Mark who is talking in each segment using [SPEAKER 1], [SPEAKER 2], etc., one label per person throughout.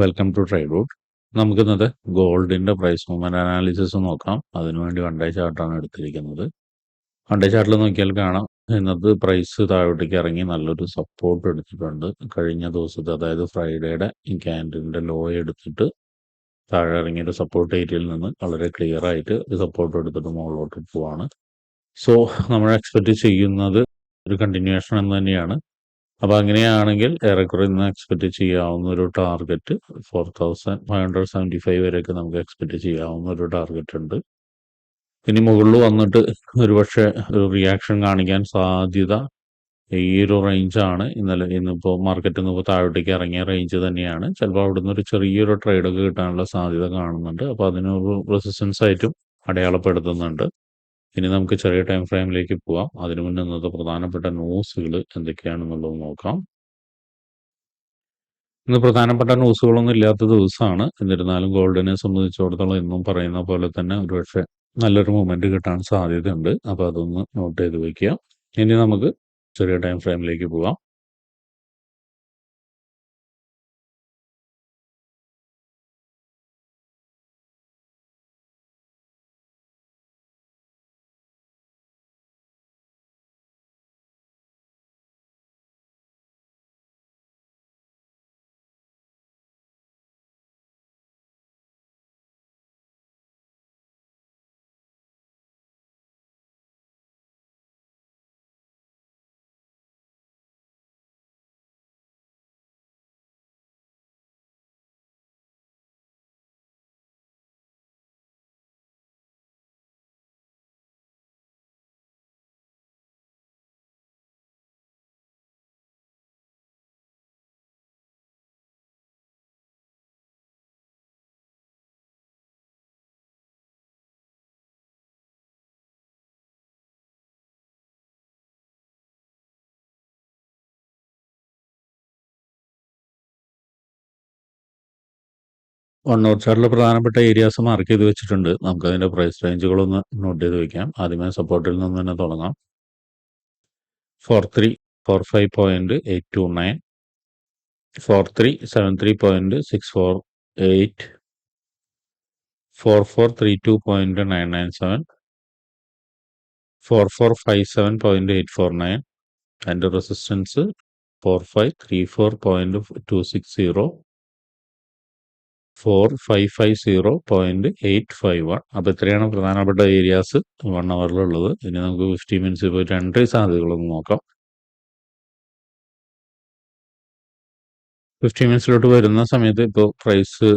[SPEAKER 1] Welcome to trade root നമുക്ക് ഇന്നത്തെ ഗോൾഡിന്റെ പ്രൈസ് മൂവ്മെന്റ് അനാലിസിസ് നോക്കാം. അതിനുവേണ്ടി വൺ ഡേ ചാർട്ടാണ് എടുത്തിരിക്കുന്നത്. വൺ ഡേ ചാർട്ടിൽ നോക്കിയാൽ കാണാം. ഇന്നത്തെ പ്രൈസ് താഴോട്ടേക്ക് ഇറങ്ങി നല്ലൊരു സപ്പോർട്ട് എടുത്തിട്ടുണ്ട്. കഴിഞ്ഞ ദിവസത്തെ അതായത് ഫ്രൈഡേയുടെ ഈ ക്യാൻഡിലിന്റെ ലോ എടുത്തിട്ട് താഴെ ഇറങ്ങിയ ഒരു സപ്പോർട്ട് ഏരിയയിൽ നിന്ന് വളരെ ക്ലിയർ ആയിട്ട് സപ്പോർട്ട് എടുത്തിട്ട് മുകളിലോട്ട് പോവാണ്. സോ നമ്മൾ എക്സ്പെക്ട് ചെയ്യുന്നത് ഒരു കണ്ടിന്യൂവേഷൻ എന്ന് തന്നെയാണ്. അപ്പോൾ അങ്ങനെയാണെങ്കിൽ ഏറെക്കുറെ ഇന്ന് എക്സ്പെക്ട് ചെയ്യാവുന്ന ഒരു target four thousand five hundred seventy five വരെയൊക്കെ നമുക്ക് എക്സ്പെക്ട് ചെയ്യാവുന്ന ഒരു ടാർഗറ്റ് ഉണ്ട്. ഇനി മുകളിൽ വന്നിട്ട് ഒരുപക്ഷെ ഒരു റിയാക്ഷൻ കാണിക്കാൻ സാധ്യത ഈ ഒരു റേഞ്ചാണ് ഇന്നലെ ഇന്നിപ്പോൾ മാർക്കറ്റിൽ നിന്ന് ഇപ്പോൾ താഴോട്ടേക്ക് ഇറങ്ങിയ റേഞ്ച് തന്നെയാണ്. ചിലപ്പോൾ അവിടുന്ന് ഒരു ചെറിയൊരു ട്രേഡൊക്കെ കിട്ടാനുള്ള സാധ്യത കാണുന്നുണ്ട്. അപ്പോൾ അതിനൊരു റെസിസ്റ്റൻസ് ആയിട്ടും അടയാളപ്പെടുത്തുന്നുണ്ട്. ഇനി നമുക്ക് ചെറിയ ടൈം ഫ്രെയിമിലേക്ക് പോവാം. അതിനു മുന്നേ ഇന്നത്തെ പ്രധാനപ്പെട്ട ന്യൂസുകൾ എന്തൊക്കെയാണെന്നുള്ളത് നോക്കാം. ഇന്ന് പ്രധാനപ്പെട്ട ന്യൂസുകളൊന്നും ഇല്ലാത്ത ദിവസമാണ് എന്നിരുന്നാലും ഗോൾഡിനെ സംബന്ധിച്ചിടത്തോളം എന്നും പറയുന്ന പോലെ തന്നെ ഒരുപക്ഷെ നല്ലൊരു മൂവ്മെന്റ് കിട്ടാൻ സാധ്യതയുണ്ട്. അപ്പോൾ അതൊന്ന് നോട്ട് ചെയ്ത് വയ്ക്കുക ഇനി നമുക്ക് ചെറിയ ടൈം ഫ്രെയിമിലേക്ക് പോവാം. വൺ നോട്ട് ചാർട്ടിൽ പ്രധാനപ്പെട്ട ഏരിയാസ് മാർക്ക് ചെയ്ത് വെച്ചിട്ടുണ്ട്. നമുക്ക് അതിന്റെ പ്രൈസ് റേഞ്ചുകളൊന്ന് നോട്ട് ചെയ്ത് വെക്കാം. ആദ്യമേ സപ്പോർട്ടിൽ നിന്ന് തന്നെ തുടങ്ങാം. Four three four five point eight two nine four three seven three point six four eight four four three two point nine nine seven four four five seven point eight four nine അതിന്റെ resistance four five three four point two six zero four five five zero point eight five one അപ്പോൾ ഇത്രയാണ് പ്രധാനപ്പെട്ട areas one അവറിലുള്ളത് ഇനി നമുക്ക് fifty minutes പോയിട്ട് entry സാധ്യതകളൊന്ന് നോക്കാം. ഫിഫ്റ്റി മിനിറ്റ്സിലോട്ട് വരുന്ന സമയത്ത് ഇപ്പോൾ പ്രൈസ്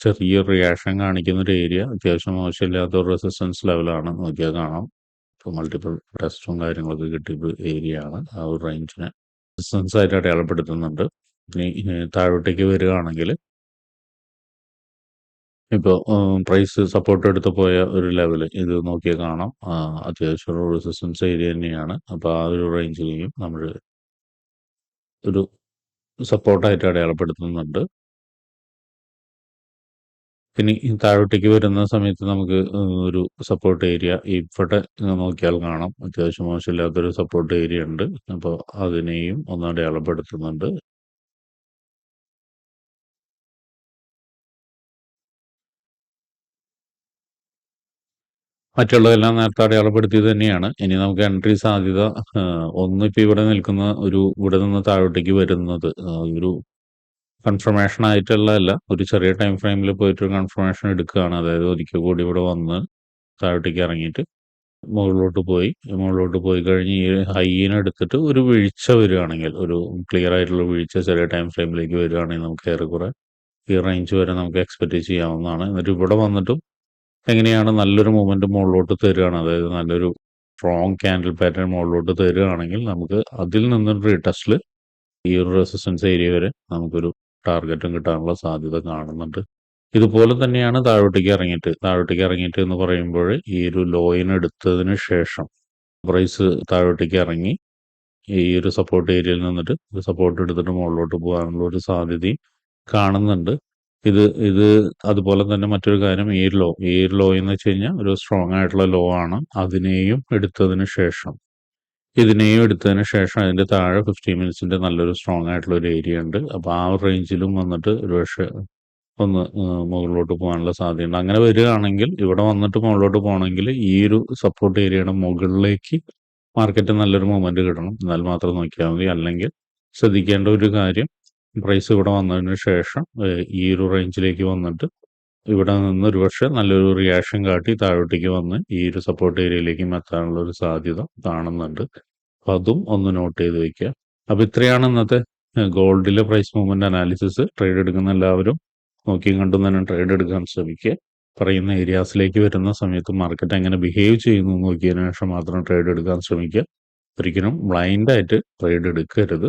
[SPEAKER 1] ചെറിയ റിയാക്ഷൻ കാണിക്കുന്ന ഒരു ഏരിയ അത്യാവശ്യം മോശമില്ലാത്ത ഒരു റെസിസ്റ്റൻസ് ലെവലാണ് നോക്കിയാൽ കാണാം. ഇപ്പോൾ മൾട്ടിപ്പിൾ ടെസ്റ്റും കാര്യങ്ങളൊക്കെ കിട്ടിയ ഏരിയ ആണ്. ആ ഒരു റേഞ്ചിനെ റെസിസ്റ്റൻസ് ആയിട്ട് അടയാളപ്പെടുത്തുന്നുണ്ട്. ഇനി താഴോട്ടേക്ക് വരികയാണെങ്കിൽ ഇപ്പോൾ പ്രൈസ് സപ്പോർട്ട് എടുത്ത് പോയ ഒരു ലെവൽ ഇത് നോക്കിയാൽ കാണാം. അത്യാവശ്യം റെസിസ്റ്റൻസ് ഏരിയ തന്നെയാണ്. അപ്പോൾ ആ ഒരു റേഞ്ചിലെയും നമ്മൾ ഒരു സപ്പോർട്ടായിട്ട് അടയാളപ്പെടുത്തുന്നുണ്ട്. ഇനി താഴോട്ടേക്ക് വരുന്ന സമയത്ത് നമുക്ക് ഒരു സപ്പോർട്ട് ഏരിയ ഇവിടെ നോക്കിയാൽ കാണാം. അത്യാവശ്യം മോശമില്ലാത്തൊരു സപ്പോർട്ട് ഏരിയ ഉണ്ട്. അപ്പോൾ അതിനെയും ഒന്ന് അടയാളപ്പെടുത്തുന്നുണ്ട്. മറ്റുള്ളതെല്ലാം നേരത്തെ അടയാളപ്പെടുത്തി തന്നെയാണ്. ഇനി നമുക്ക് എൻട്രി സാധ്യത ഒന്ന് ഇപ്പം ഇവിടെ നിൽക്കുന്ന ഒരു ഇവിടെ നിന്ന് താഴോട്ടേക്ക് വരുന്നത് ഒരു കൺഫർമേഷൻ ആയിട്ടുള്ളതല്ല. ഒരു ചെറിയ ടൈം ഫ്രെയിമിൽ പോയിട്ട് കൺഫർമേഷൻ എടുക്കുകയാണ്. അതായത് ഒരിക്കൽ കൂടി ഇവിടെ വന്ന് താഴോട്ടേക്ക് ഇറങ്ങിയിട്ട് മുകളിലോട്ട് പോയി. മുകളിലോട്ട് പോയി കഴിഞ്ഞ് ഈ ഹൈനെ എടുത്തിട്ട് ഒരു വീഴ്ച വരികയാണെങ്കിൽ ഒരു ക്ലിയർ ആയിട്ടുള്ള വീഴ്ച ചെറിയ ടൈം ഫ്രെയിമിലേക്ക് വരികയാണെങ്കിൽ നമുക്ക് ഏറെക്കുറെ ഈ റേഞ്ച് വരെ നമുക്ക് എക്സ്പെക്റ്റ് ചെയ്യാവുന്നതാണ്. എന്നിട്ട് ഇവിടെ വന്നിട്ടും എങ്ങനെയാണ് നല്ലൊരു മൂവ്മെന്റ് മുകളിലോട്ട് തരികയാണ് അതായത് നല്ലൊരു സ്ട്രോങ് ക്യാൻഡിൽ പാറ്റേൺ മുകളിലോട്ട് തരികയാണെങ്കിൽ നമുക്ക് അതിൽ നിന്നൊരു റീടെസ്റ്റിൽ ഈ ഒരു റെസിസ്റ്റൻസ് ഏരിയ വരെ നമുക്കൊരു ടാർഗറ്റും കിട്ടാനുള്ള സാധ്യത കാണുന്നുണ്ട്. ഇതുപോലെ തന്നെയാണ് താഴോട്ടേക്ക് ഇറങ്ങിയിട്ട്. താഴോട്ടേക്ക് ഇറങ്ങിയിട്ട് എന്ന് പറയുമ്പോൾ ഈ ഒരു ലോയിൻ എടുത്തതിന് ശേഷം പ്രൈസ് താഴോട്ടേക്ക് ഇറങ്ങി ഈ ഒരു സപ്പോർട്ട് ഏരിയയിൽ നിന്നിട്ട് സപ്പോർട്ട് എടുത്തിട്ട് മുകളിലോട്ട് പോകാനുള്ള ഒരു സാധ്യതയും കാണുന്നുണ്ട്. ഇത് ഇത് അതുപോലെ തന്നെ മറ്റൊരു കാര്യം എയർ ലോ എയർ ലോ എന്ന് വെച്ച് കഴിഞ്ഞാൽ ഒരു സ്ട്രോങ് ആയിട്ടുള്ള ലോ ആണ്. അതിനെയും എടുത്തതിന് ശേഷം ഇതിനെയും എടുത്തതിന് ശേഷം അതിന്റെ താഴെ ഫിഫ്റ്റി മിനിറ്റ്സിന്റെ നല്ലൊരു സ്ട്രോങ് ആയിട്ടുള്ള ഒരു ഏരിയ ഉണ്ട്. അപ്പോൾ ആ റേഞ്ചിലും വന്നിട്ട് ഒരു പക്ഷേ ഒന്ന് മുകളിലോട്ട് പോകാനുള്ള സാധ്യതയുണ്ട്. അങ്ങനെ വരികയാണെങ്കിൽ ഇവിടെ വന്നിട്ട് മുകളിലോട്ട് പോകണമെങ്കിൽ ഈ ഒരു സപ്പോർട്ട് ഏരിയയുടെ മുകളിലേക്ക് മാർക്കറ്റ് നല്ലൊരു മൊമെന്റ് കിട്ടണം. എന്നാൽ മാത്രം നോക്കിയാൽ മതി. അല്ലെങ്കിൽ ശ്രദ്ധിക്കേണ്ട ഒരു കാര്യം പ്രൈസ് ഇവിടെ വന്നതിന് ശേഷം ഈ ഒരു റേഞ്ചിലേക്ക് വന്നിട്ട് ഇവിടെ നിന്ന് ഒരു പക്ഷേ നല്ലൊരു റിയാക്ഷൻ കാട്ടി താഴോട്ടേക്ക് വന്ന് ഈ ഒരു സപ്പോർട്ട് ഏരിയയിലേക്കും എത്താനുള്ള ഒരു സാധ്യത കാണുന്നുണ്ട്. അപ്പം അതും ഒന്ന് നോട്ട് ചെയ്ത് വെക്കുക അപ്പം ഇത്രയാണ് ഇന്നത്തെ ഗോൾഡിലെ പ്രൈസ് മൂവ്മെന്റ് അനാലിസിസ് ട്രേഡ് എടുക്കുന്ന എല്ലാവരും നോക്കിയും കണ്ടും തന്നെ ട്രേഡ് എടുക്കാൻ ശ്രമിക്കുക. പറയുന്ന ഏരിയാസിലേക്ക് വരുന്ന സമയത്ത് മാർക്കറ്റ് എങ്ങനെ ബിഹേവ് ചെയ്യുന്നു നോക്കിയതിനു ശേഷം മാത്രം ട്രേഡ് എടുക്കാൻ ശ്രമിക്കുക. ഒരിക്കലും ബ്ലൈൻഡായിട്ട് ട്രേഡ് എടുക്കരുത്.